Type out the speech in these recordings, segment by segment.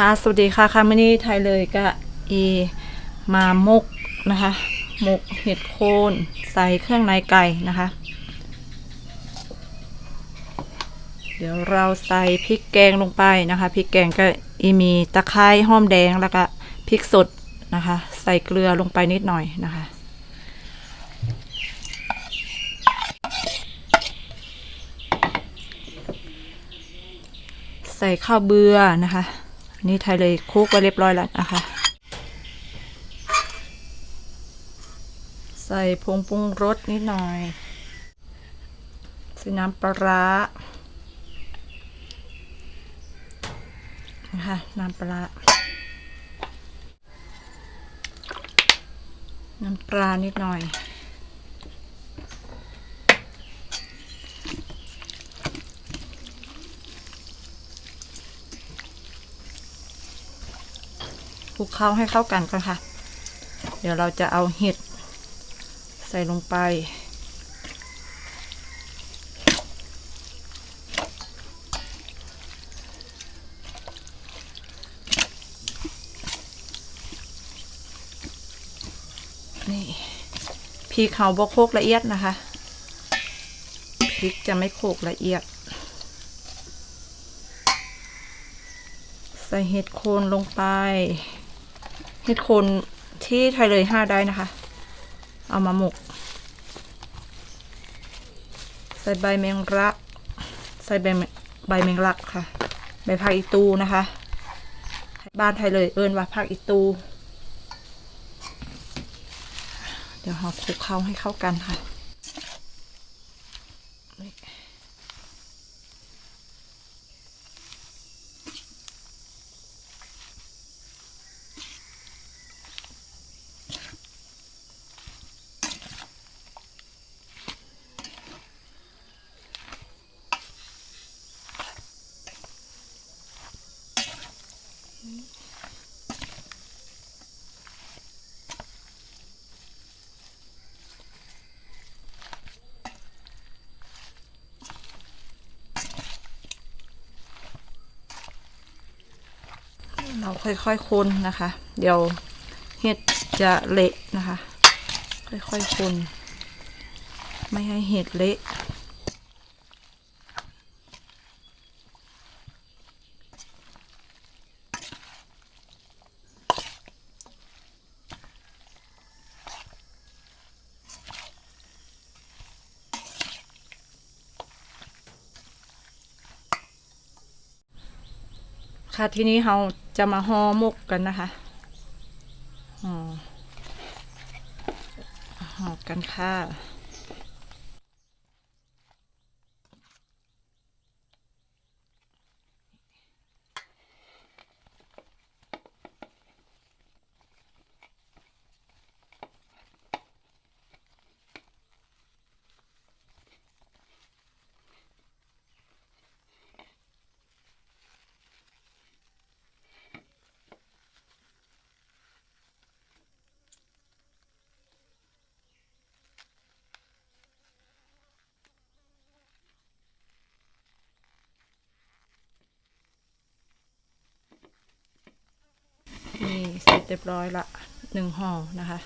ค่ะสวัสดีค่ะค่ะมื่อนี้ไทยเลยก็เอมามกนะคะหมกเห็ดโคนใส่เครื่องในไก่นะคะ เดี๋ยวเราใส่พริกแกงลงไปนะคะพริกแกงก็อีมีตะไคร้หอมแดงแล้วก็พริกสดนะคะ ใส่เกลือลงไปนิดหน่อยนะคะ ใส่ข้าวเบื่อนะคะ นี่ไทยเลยคลุกไว้เรียบร้อยแล้วนะคะ ใส่ผงปรุงรสนิดหน่อย ใส่น้ำปลาร้านะคะน้ำปลาน้ำปลานิดหน่อย คลุกเคล้าให้เข้ากันก่อนค่ะ เดี๋ยวเราจะเอาเห็ด ใส่ลงไป นี่พริกเขาบกโคกละเอียดนะคะพริกจะไม่โคกละเอียด ใส่เห็ดโคนลงไป เห็ดโคนที่ไทยเลยห้าได้นะคะ เอามาหมก ใส่ใบแมงลัก ใส่ใบใบแมงลักค่ะ ใบผักอีตูนะคะ บ้านไทยเลยเอิ้นว่าผักอีตู เดี๋ยวเราคลุกเคล้าให้เข้ากันค่ะ เราค่อยๆคนนะคะ เดี๋ยวเห็ดจะเละนะคะ ค่อยๆคนไม่ให้เห็ดเละค่ะทีนี้เรา จะมาห่อมกกันนะคะหอห่อกันค่ะ นี่เสร็จเรียบร้อยละหนึ่งห่อนะคะ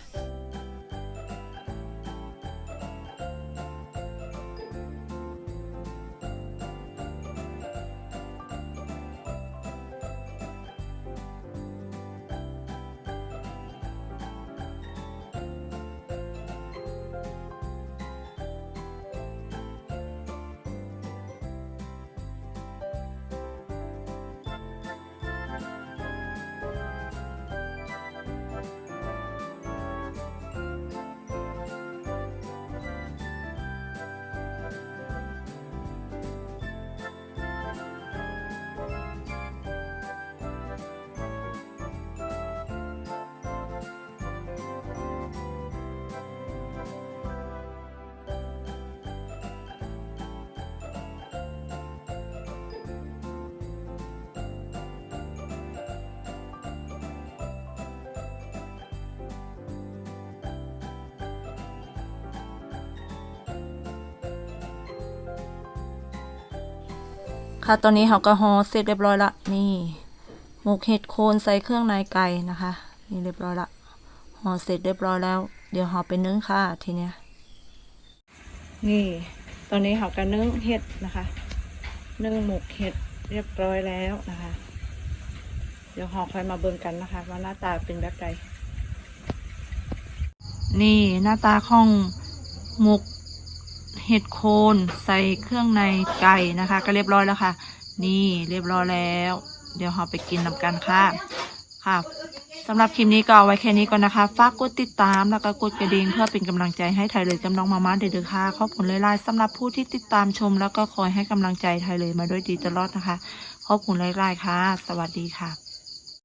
ค่ะ ตอนนี้เขาก็ห่อเสร็จเรียบร้อยละ นี่หมกเห็ดโคนใส่เครื่องในไก่นะคะ นี่เรียบร้อยละห่อเสร็จเรียบร้อยแล้ว เดี๋ยวห่อไปนึ่งค่ะทีเนี้ย นี่ ตอนนี้ห่อกันนึ่งเห็ดนะคะ นึ่งหมกเห็ดเรียบร้อยแล้วนะคะ เดี๋ยวห่อค่อยมาเบิ่งกันนะคะ ว่าหน้าตาเป็นแบบใดนี่หน้าตาของหมก เห็ดโคนใส่เครื่องในไก่นะคะ ก็เรียบร้อยแล้วค่ะ นี่เรียบร้อยแล้ว เดี๋ยวเราไปกินนำกันค่ะค่ะสำหรับคลิปนี้ก็เอาไว้แค่นี้ก่อนนะคะ ฝากกดติดตามแล้วก็กดกระดิ่งเพื่อเป็นกำลังใจให้ไทยเลยจำลองมาม่าเดือๆค่ะขอบคุณหลายๆสำหรับผู้ที่ติดตามชม แล้วก็คอยให้กำลังใจไทยเลยมาด้วยดีตลอดนะคะ ขอบคุณหลายๆค่ะ สวัสดีค่ะ